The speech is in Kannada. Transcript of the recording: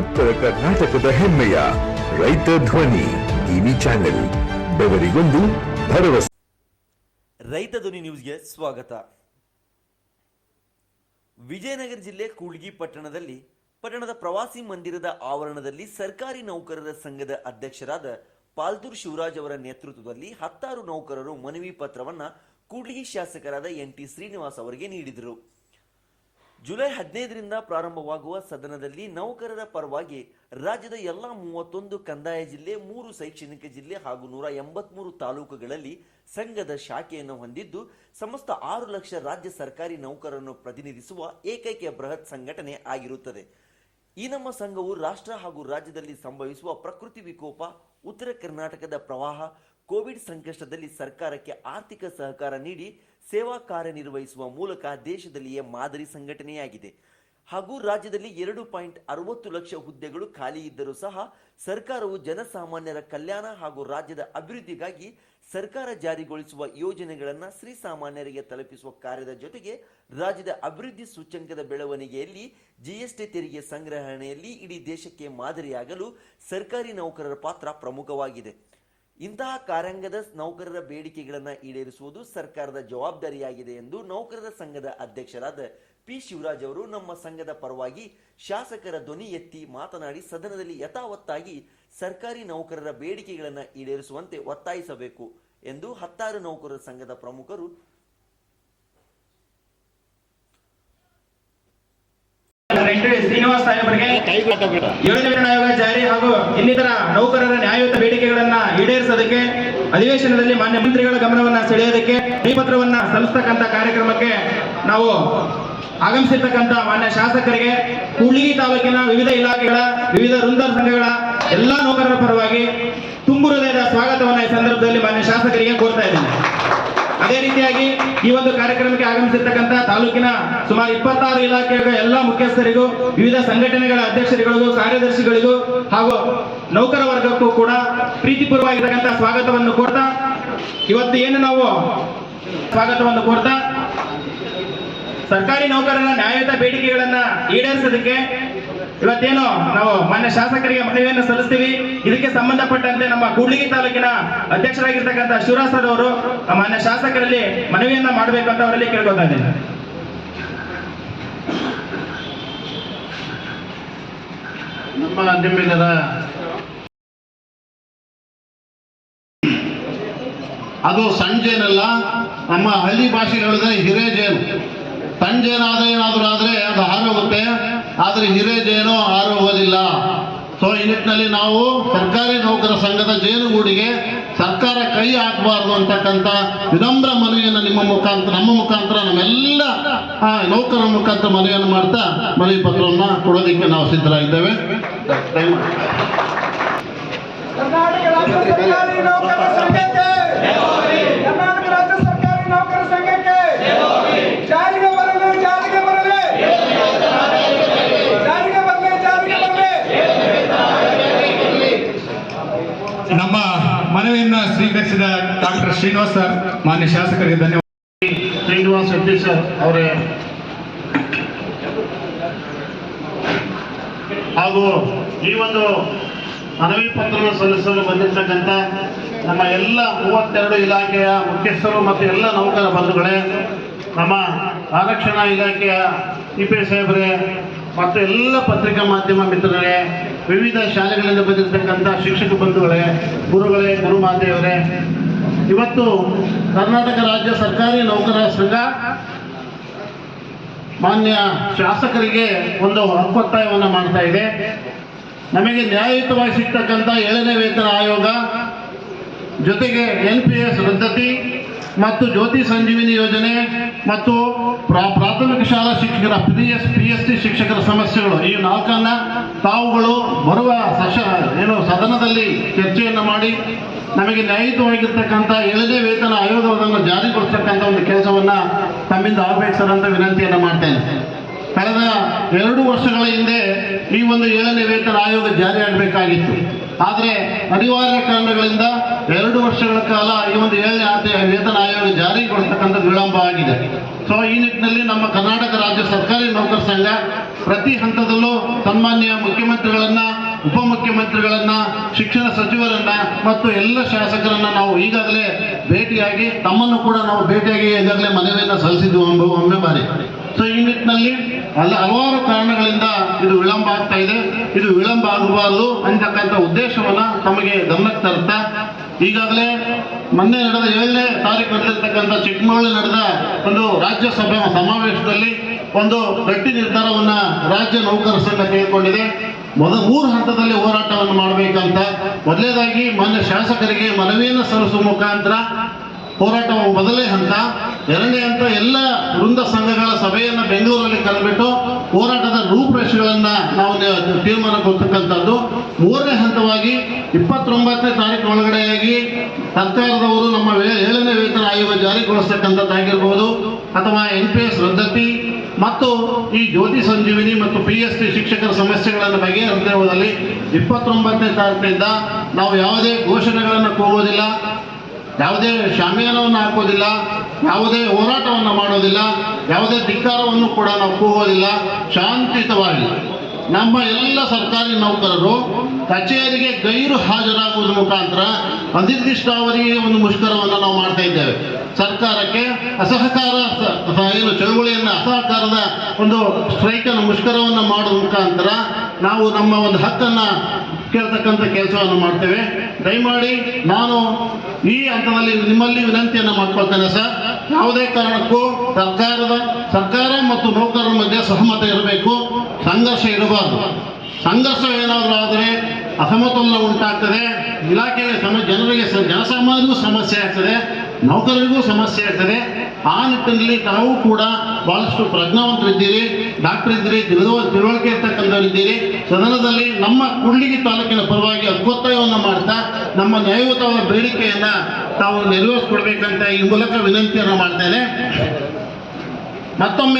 ಉತ್ತರ ಕರ್ನಾಟಕದ ಹೆಮ್ಮೆಯ ರೈತ ಧ್ವನಿ ಟಿವಿ ಚಾನೆಲ್, ಬೆವರಿಗೊಂದು ಭರವಸೆ. ರೈತ ಧ್ವನಿ ನ್ಯೂಸ್ಗೆ ಸ್ವಾಗತ. ವಿಜಯನಗರ ಜಿಲ್ಲೆ ಕೂಡ್ಗಿ ಪಟ್ಟಣದಲ್ಲಿ, ಪಟ್ಟಣದ ಪ್ರವಾಸಿ ಮಂದಿರದ ಆವರಣದಲ್ಲಿ ಸರ್ಕಾರಿ ನೌಕರರ ಸಂಘದ ಅಧ್ಯಕ್ಷರಾದ ಪಾಲ್ತೂರ್ ಶಿವರಾಜ್ ಅವರ ನೇತೃತ್ವದಲ್ಲಿ ಹತ್ತಾರು ನೌಕರರು ಮನವಿ ಪತ್ರವನ್ನ ಕೂಡ್ಲಿಗಿ ಶಾಸಕರಾದ ಎನ್ ಟಿ ಶ್ರೀನಿವಾಸ್ ಅವರಿಗೆ ನೀಡಿದರು. ಜುಲೈ ಹದಿನೈದರಿಂದ ಪ್ರಾರಂಭವಾಗುವ ಸದನದಲ್ಲಿ ನೌಕರರ ಪರವಾಗಿ ರಾಜ್ಯದ ಎಲ್ಲ ಮೂವತ್ತೊಂದು ಕಂದಾಯ ಜಿಲ್ಲೆ, ಮೂರು ಶೈಕ್ಷಣಿಕ ಜಿಲ್ಲೆ ಹಾಗೂ ನೂರ ಎಂಬತ್ಮೂರು ತಾಲೂಕುಗಳಲ್ಲಿ ಸಂಘದ ಶಾಖೆಯನ್ನು ಹೊಂದಿದ್ದು, ಸಮಸ್ತ ಆರು ಲಕ್ಷ ರಾಜ್ಯ ಸರ್ಕಾರಿ ನೌಕರರನ್ನು ಪ್ರತಿನಿಧಿಸುವ ಏಕೈಕ ಬೃಹತ್ ಸಂಘಟನೆ ಆಗಿರುತ್ತದೆ. ಈ ನಮ್ಮ ಸಂಘವು ರಾಷ್ಟ್ರ ಹಾಗೂ ರಾಜ್ಯದಲ್ಲಿ ಸಂಭವಿಸುವ ಪ್ರಕೃತಿ ವಿಕೋಪ, ಉತ್ತರ ಕರ್ನಾಟಕದ ಪ್ರವಾಹ ಕೋವಿಡ್ ಸಂಕಷ್ಟದಲ್ಲಿ ಸರ್ಕಾರಕ್ಕೆ ಆರ್ಥಿಕ ಸಹಕಾರ ನೀಡಿ ಸೇವಾ ಕಾರ್ಯನಿರ್ವಹಿಸುವ ಮೂಲಕ ದೇಶದಲ್ಲಿಯೇ ಮಾದರಿ ಸಂಘಟನೆಯಾಗಿದೆ. ಹಾಗೂ ರಾಜ್ಯದಲ್ಲಿ ಎರಡು ಪಾಯಿಂಟ್ ಅರವತ್ತು ಲಕ್ಷ ಹುದ್ದೆಗಳು ಖಾಲಿ ಇದ್ದರೂ ಸಹ ಸರ್ಕಾರವು ಜನಸಾಮಾನ್ಯರ ಕಲ್ಯಾಣ ಹಾಗೂ ರಾಜ್ಯದ ಅಭಿವೃದ್ಧಿಗಾಗಿ ಸರ್ಕಾರ ಜಾರಿಗೊಳಿಸುವ ಯೋಜನೆಗಳನ್ನು ಶ್ರೀಸಾಮಾನ್ಯರಿಗೆ ತಲುಪಿಸುವ ಕಾರ್ಯದ ಜೊತೆಗೆ ರಾಜ್ಯದ ಅಭಿವೃದ್ಧಿ ಸೂಚ್ಯಂಕದ ಬೆಳವಣಿಗೆಯಲ್ಲಿ ಜಿಎಸ್ಟಿ ತೆರಿಗೆ ಸಂಗ್ರಹಣೆಯಲ್ಲಿ ಇಡೀ ದೇಶಕ್ಕೆ ಮಾದರಿಯಾಗಲು ಸರ್ಕಾರಿ ನೌಕರರ ಪಾತ್ರ ಪ್ರಮುಖವಾಗಿದೆ. ಇಂತಹ ಕಾರ್ಯಾಂಗದ ನೌಕರರ ಬೇಡಿಕೆಗಳನ್ನು ಈಡೇರಿಸುವುದು ಸರ್ಕಾರದ ಜವಾಬ್ದಾರಿಯಾಗಿದೆ ಎಂದು ನೌಕರರ ಸಂಘದ ಅಧ್ಯಕ್ಷರಾದ ಪಿ ಶಿವರಾಜ್ ಅವರು ನಮ್ಮ ಸಂಘದ ಪರವಾಗಿ ಶಾಸಕರ ಧ್ವನಿ ಎತ್ತಿ ಮಾತನಾಡಿ ಸದನದಲ್ಲಿ ಯಥಾವತ್ತಾಗಿ ಸರ್ಕಾರಿ ನೌಕರರ ಬೇಡಿಕೆಗಳನ್ನು ಈಡೇರಿಸುವಂತೆ ಒತ್ತಾಯಿಸಬೇಕು ಎಂದು ಹತ್ತಾರು ನೌಕರರ ಸಂಘದ ಪ್ರಮುಖರು ಎನ್ ಟಿ ಶ್ರೀನಿವಾಸ್ ಸಾಹೇಬರಿಗೆ ಯೋಜನೆ ಆಯೋಗ ಜಾರಿ ಹಾಗೂ ಇನ್ನಿತರ ನೌಕರರ ನ್ಯಾಯಯುತ ಬೇಡಿಕೆಗಳನ್ನ ಈಡೇರಿಸೋದಕ್ಕೆ ಅಧಿವೇಶನದಲ್ಲಿ ಮಾನ್ಯ ಮಂತ್ರಿಗಳ ಗಮನವನ್ನ ಸೆಳೆಯೋದಕ್ಕೆ ಈ ಪತ್ರವನ್ನ ಸಲ್ಲಿಸ್ತಕ್ಕಂಥ ಕಾರ್ಯಕ್ರಮಕ್ಕೆ ನಾವು ಆಗಮಿಸಿರ್ತಕ್ಕಂಥ ಮಾನ್ಯ ಶಾಸಕರಿಗೆ ಕೂಡ್ಲಿಗಿ ತಾಲೂಕಿನ ವಿವಿಧ ಇಲಾಖೆಗಳ ವಿವಿಧ ವೃಂದ ಸಂಘಗಳ ಎಲ್ಲಾ ನೌಕರರ ಪರವಾಗಿ ತುಂಬು ಹೃದಯದ ಸ್ವಾಗತವನ್ನ ಈ ಸಂದರ್ಭದಲ್ಲಿ ಮಾನ್ಯ ಶಾಸಕರಿಗೆ ಕೋರ್ತಾ ಅದೇ ರೀತಿಯಾಗಿ ಈ ಒಂದು ಕಾರ್ಯಕ್ರಮಕ್ಕೆ ಆಗಮಿಸಿರ್ತಕ್ಕಂಥ ತಾಲೂಕಿನ ಸುಮಾರು ಇಪ್ಪತ್ತಾರು ಇಲಾಖೆಯ ಎಲ್ಲ ಮುಖ್ಯಸ್ಥರಿಗೂ ವಿವಿಧ ಸಂಘಟನೆಗಳ ಅಧ್ಯಕ್ಷರುಗಳಿಗೂ, ಕಾರ್ಯದರ್ಶಿಗಳಿಗೂ ಹಾಗೂ ನೌಕರ ವರ್ಗಕ್ಕೂ ಕೂಡ ಪ್ರೀತಿಪೂರ್ವವಾಗಿರ್ತಕ್ಕಂಥ ಸ್ವಾಗತವನ್ನು ಕೋರ್ತಾ, ಇವತ್ತು ಏನು ನಾವು ಸ್ವಾಗತವನ್ನು ಕೋರ್ತಾ, ಸರ್ಕಾರಿ ನೌಕರರ ನ್ಯಾಯಯುತ ಬೇಡಿಕೆಗಳನ್ನ ಈಡೇರಿಸೋದಕ್ಕೆ ಇವತ್ತೇನು ನಾವು ಮಾನ್ಯ ಶಾಸಕರಿಗೆ ಮನವಿಯನ್ನು ಸಲ್ಲಿಸ್ತೀವಿ. ಇದಕ್ಕೆ ಸಂಬಂಧಪಟ್ಟಂತೆ ನಮ್ಮ ಕೂಡ್ಲಿಗಿ ತಾಲೂಕಿನ ಅಧ್ಯಕ್ಷರಾಗಿರ್ತಕ್ಕಂಥ ಶಿವರಾಜ್ ಸರ್ ಅವರು ಮಾನ್ಯ ಶಾಸಕರಲ್ಲಿ ಮನವಿಯನ್ನ ಮಾಡಬೇಕು ಅಂತ ಅವರಲ್ಲಿ ಕೇಳ್ಕೊತಾ ಇದ್ದೀನಿ. ನಮ್ಮ ನಿಮ್ಮಿಲ್ಲದ ಅದು ಸಂಜೇನಲ್ಲ, ನಮ್ಮ ಹಳ್ಳಿ ಭಾಷೆ ಹೇಳಿದ್ರೆ ಹಿರೇಜೇನು. ಸಂಜೆನಾದ್ರೆ ಏನಾದರೂ ಆದರೆ ಅದು ಹಾರೋಗುತ್ತೆ ಆದರೆ ಹಿರೇಜೇನು ಹಾರೋಗೋದಿಲ್ಲ ಸೊ ಈ ನಿಟ್ಟಿನಲ್ಲಿ ನಾವು ಸರ್ಕಾರಿ ನೌಕರ ಸಂಘದ ಜೇನುಗೂಡಿಗೆ ಸರ್ಕಾರ ಕೈ ಹಾಕಬಾರ್ದು ಅಂತಕ್ಕಂಥ ವಿನಮ್ರ ಮನವಿಯನ್ನು ನಿಮ್ಮ ಮುಖಾಂತರ, ನಮ್ಮ ಮುಖಾಂತರ ನಮ್ಮೆಲ್ಲ ನೌಕರರ ಮುಖಾಂತರ ಮನವಿಯನ್ನು ಮಾಡ್ತಾ ಮನವಿ ಪತ್ರವನ್ನು ಕೊಡೋದಕ್ಕೆ ನಾವು ಸಿದ್ಧರಾಗಿದ್ದೇವೆ. ಕರ್ನಾಟಕ ರಾಜ್ಯ ಸರ್ಕಾರಿ ನೌಕರರ ಸಂಘಕ್ಕೆ ಕರ್ನಾಟಕ ರಾಜ್ಯ ಸರ್ಕಾರಿ ನೌಕರರ ಸಂಘಕ್ಕೆ ಜಾರಿಗೆ ಬರಲಿ ಜಾರಿಗೆ ಬರಲಿ ಜಾರಿಗೆ ಬರಲಿ ಜಾರಿಗೆ ಬರಲಿ ನಮ್ಮ ಮನವಿಯನ್ನ ಸ್ವೀಕರಿಸಿದ ಡಾಕ್ಟರ್ ಶ್ರೀನಿವಾಸ್ ಸರ್, ಮಾನ್ಯ ಶಾಸಕರಿಗೆ ಧನ್ಯವಾದ. ಶ್ರೀನಿವಾಸ್ ರೆಡ್ಡಿ ಸರ್ ಅವರೇ. ಹಾಗೂ ಈ ಒಂದು ಮನವಿ ಪತ್ರವನ್ನು ಸಲ್ಲಿಸಲು ಬಂದಿರತಕ್ಕಂಥ ನಮ್ಮ ಎಲ್ಲ ಮೂವತ್ತೆರಡು ಇಲಾಖೆಯ ಮುಖ್ಯಸ್ಥರು ಮತ್ತು ಎಲ್ಲ ನೌಕರ ಬಂಧುಗಳೇ, ನಮ್ಮ ಆರಕ್ಷಣಾ ಇಲಾಖೆಯ ಇ ಪಿ ಸಾಹೇಬರೇ ಮತ್ತು ಎಲ್ಲ ಪತ್ರಿಕಾ ಮಾಧ್ಯಮ ಮಿತ್ರರೇ, ವಿವಿಧ ಶಾಲೆಗಳಿಂದ ಬಂದಿರತಕ್ಕಂಥ ಶಿಕ್ಷಕ ಬಂಧುಗಳೇ, ಗುರುಗಳೇ ಗುರು ಮಾತೆಯವರೇ ಇವತ್ತು ಕರ್ನಾಟಕ ರಾಜ್ಯ ಸರ್ಕಾರಿ ನೌಕರರ ಸಂಘ ಮಾನ್ಯ ಶಾಸಕರಿಗೆ ಒಂದು ಹಕ್ಕೊತ್ತಾಯವನ್ನು ಮಾಡ್ತಾ ಇದೆ. ನಮಗೆ ನ್ಯಾಯಯುತವಾಗಿ ಸಿಗ್ತಕ್ಕಂಥ ಏಳನೇ ವೇತನ ಆಯೋಗ, ಜೊತೆಗೆ ಎನ್ ಪಿ ಎಸ್ ಮತ್ತು ಜ್ಯೋತಿ ಸಂಜೀವಿನಿ ಯೋಜನೆ ಮತ್ತು ಪ್ರಾ- ಪ್ರಾಥಮಿಕ ಶಾಲಾ ಶಿಕ್ಷಕರ P S P S T ಶಿಕ್ಷಕರ ಸಮಸ್ಯೆಗಳು. ಈ ನಾಲ್ಕನ್ನ ತಾವುಗಳು ಬರುವ ಸಶ ಏನು ಸದನದಲ್ಲಿ ಚರ್ಚೆಯನ್ನು ಮಾಡಿ ನಮಗೆ ನ್ಯಾಯಯುತವಾಗಿರ್ತಕ್ಕಂಥ ಏಳನೇ ವೇತನ ಆಯೋಗವನ್ನು ಜಾರಿಗೊಳಿಸ್ತಕ್ಕಂಥ ಒಂದು ಕೆಲಸವನ್ನ ತಮ್ಮಿಂದ ಆಗ್ಬೇಕು ಸರ್ ವಿನಂತಿಯನ್ನು ಮಾಡ್ತೇನೆ. ಕಳೆದ ಎರಡು ವರ್ಷಗಳ ಹಿಂದೆ ಈ ಒಂದು ಏಳನೇ ವೇತನ ಆಯೋಗ ಜಾರಿ ಆಗಬೇಕಾಗಿತ್ತು ಆದರೆ ಅನಿವಾರ್ಯ ಕಾರಣಗಳಿಂದ ಎರಡು ವರ್ಷಗಳ ಕಾಲ ಈ ಒಂದು ಏಳನೇ ಆದ್ಯ ವೇತನ ಆಯೋಗ ಜಾರಿಗೊಳಿಸ್ತಕ್ಕಂಥದ್ದು ವಿಳಂಬ ಆಗಿದೆ. ಸೊ ಈ ನಿಟ್ಟಿನಲ್ಲಿ ನಮ್ಮ ಕರ್ನಾಟಕ ರಾಜ್ಯ ಸರ್ಕಾರಿ ನೌಕರ ಸಂಘ ಪ್ರತಿ ಹಂತದಲ್ಲೂ ಸನ್ಮಾನ್ಯ ಮುಖ್ಯಮಂತ್ರಿಗಳನ್ನ, ಉಪಮುಖ್ಯಮಂತ್ರಿಗಳನ್ನ, ಶಿಕ್ಷಣ ಸಚಿವರನ್ನ ಮತ್ತು ಎಲ್ಲ ಶಾಸಕರನ್ನ ನಾವು ಈಗಾಗಲೇ ಭೇಟಿಯಾಗಿ, ತಮ್ಮನ್ನು ಕೂಡ ನಾವು ಭೇಟಿಯಾಗಿ ಈಗಾಗಲೇ ಮನವಿಯನ್ನು ಸಲ್ಲಿಸಿದ್ದು ಒಮ್ಮೆ ಬಾರಿ. ಸೊ ಈ ನಿಟ್ಟಿನಲ್ಲಿ ಅಲ್ಲ, ಹಲವಾರು ಕಾರಣಗಳಿಂದ ಇದು ವಿಳಂಬ ಆಗ್ತಾ ಇದೆ. ಇದು ವಿಳಂಬ ಆಗಬಾರದು ಅಂತಕ್ಕಂಥ ಉದ್ದೇಶವನ್ನ ತಮಗೆ ಗಮನಕ್ಕೆ ತರ್ತಾ ಈಗಾಗಲೇ ಮೊನ್ನೆ ನಡೆದ ಏಳನೇ ತಾರೀಕು ನಡೆದಿರ್ತಕ್ಕಂಥ ಚಿಕ್ಕಮಗಳೂರು ನಡೆದ ಒಂದು ರಾಜ್ಯಸಭೆ ಸಮಾವೇಶದಲ್ಲಿ ಒಂದು ಗಟ್ಟಿ ನಿರ್ಧಾರವನ್ನ ರಾಜ್ಯ ನೌಕರ ಸಂಘ ತೆಗೆದುಕೊಂಡಿದೆ. ಮೊದಲ ಮೂರು ಹಂತದಲ್ಲಿ ಹೋರಾಟವನ್ನು ಮಾಡಬೇಕಂತ. ಮೊದಲೇದಾಗಿ ಮಾನ್ಯ ಶಾಸಕರಿಗೆ ಮನವಿಯನ್ನು ಸಲ್ಲಿಸುವ ಮುಖಾಂತರ ಹೋರಾಟ ಮೊದಲೇ ಹಂತ. ಎರಡನೇ ಹಂತ, ಎಲ್ಲ ವೃಂದ ಸಂಘಗಳ ಸಭೆಯನ್ನು ಬೆಂಗಳೂರಲ್ಲಿ ಕರೆಬಿಟ್ಟು ಹೋರಾಟದ ರೂಪುರೇಷೆಗಳನ್ನು ನಾವು ತೀರ್ಮಾನ ಕೊಡ್ತಕ್ಕಂಥದ್ದು ಮೂರನೇ ಹಂತವಾಗಿ ಇಪ್ಪತ್ತೊಂಬತ್ತನೇ ತಾರೀಕು ಒಳಗಡೆಯಾಗಿ ಸರ್ಕಾರದವರು ನಮ್ಮ ಏಳನೇ ವೇತನ ಆಯೋಗ ಜಾರಿಗೊಳಿಸ್ತಕ್ಕಂಥದ್ದಾಗಿರ್ಬೋದು ಅಥವಾ ಎನ್ ಪಿ ಎಸ್ ರದ್ದತಿ, ಮತ್ತು ಈ ಜ್ಯೋತಿ ಸಂಜೀವಿನಿ ಮತ್ತು ಪಿ ಎಸ್ ಟಿ ಶಿಕ್ಷಕರ ಸಮಸ್ಯೆಗಳನ್ನು ಬಗೆಹರಿಸುವುದರಲ್ಲಿ ಇಪ್ಪತ್ತೊಂಬತ್ತನೇ ತಾರೀಕಿನಿಂದ ನಾವು ಯಾವುದೇ ಘೋಷಣೆಗಳನ್ನು ಕೂಗುವುದಿಲ್ಲ ಯಾವುದೇ ಶಾಮಿಯಾನವನ್ನು ಹಾಕೋದಿಲ್ಲ, ಯಾವುದೇ ಹೋರಾಟವನ್ನು ಮಾಡೋದಿಲ್ಲ, ಯಾವುದೇ ಧಿಕ್ಕಾರವನ್ನು ಕೂಡ ನಾವು ಕೂಗೋದಿಲ್ಲ ಶಾಂತಿಯುತವಾಗಿ ನಮ್ಮ ಎಲ್ಲ ಸರ್ಕಾರಿ ನೌಕರರು ಕಚೇರಿಗೆ ಗೈರು ಹಾಜರಾಗುವುದರ ಮುಖಾಂತರ ಅನಿರ್ದಿಷ್ಟಾವಧಿಗೆ ಒಂದು ಮುಷ್ಕರವನ್ನು ನಾವು ಮಾಡ್ತಾ ಇದ್ದೇವೆ. ಸರ್ಕಾರಕ್ಕೆ ಅಸಹಕಾರ ಏನು ಚಳುವಳಿಯನ್ನು ಅಸಹಕಾರದ ಒಂದು ಸ್ಟ್ರೈಕನ್ನು ಮುಷ್ಕರವನ್ನು ಮಾಡುವ ಮುಖಾಂತರ ನಾವು ನಮ್ಮ ಒಂದು ಹಕ್ಕನ್ನು ಕೇಳ್ತಕ್ಕಂಥ ಕೆಲಸವನ್ನು ಮಾಡ್ತೇವೆ. ದಯಮಾಡಿ ನಾನು ಈ ಹಂತದಲ್ಲಿ ನಿಮ್ಮಲ್ಲಿ ವಿನಂತಿಯನ್ನು ಮಾಡ್ಕೊಳ್ತೇನೆ ಸರ್. ಯಾವುದೇ ಕಾರಣಕ್ಕೂ ಸರ್ಕಾರದ, ಸರ್ಕಾರ ಮತ್ತು ನೌಕರರ ಮಧ್ಯೆ ಸಹಮತ ಇರಬೇಕು. ಸಂಘರ್ಷ ಇರಬಾರದು. ಸಂಘರ್ಷ ಏನಾದರೂ ಆದರೆ ಅಸಮತೋಲನ ಉಂಟಾಗ್ತದೆ. ಇಲಾಖೆಗೆ ಸಮ, ಜನರಿಗೆ ಜನಸಾಮಾನ್ಯರಿಗೂ ಸಮಸ್ಯೆ ಆಗ್ತದೆ. ನೌಕರರಿಗೂ ಸಮಸ್ಯೆ ಆಗ್ತದೆ. ಆ ನಿಟ್ಟಿನಲ್ಲಿ ತಾವು ಕೂಡ ಬಹಳಷ್ಟು ಪ್ರಜ್ಞಾವಂತರಿದ್ದೀರಿ ಡಾಕ್ಟರ್ ಇದ್ದೀರಿ ತಿಳುವ ತಿಳುವಳಿಕೆ ಇರ್ತಕ್ಕಂಥವರಿದ್ದೀರಿ. ಸದನದಲ್ಲಿ ನಮ್ಮ ಕುಳ್ಳಿಗೆ ತಾಲೂಕಿನ ಪರವಾಗಿ ಒತ್ತಾಯವನ್ನು ಮಾಡ್ತಾ, ನಮ್ಮ ನ್ಯಾಯಯುತವಾದ ಬೇಡಿಕೆಯನ್ನ ತಾವು ನೆರವೇರಿಸ್ಕೊಡ್ಬೇಕಂತ ಈ ಮೂಲಕ ವಿನಂತಿಯನ್ನು ಮಾಡ್ತೇನೆ. ಮತ್ತೊಮ್ಮೆ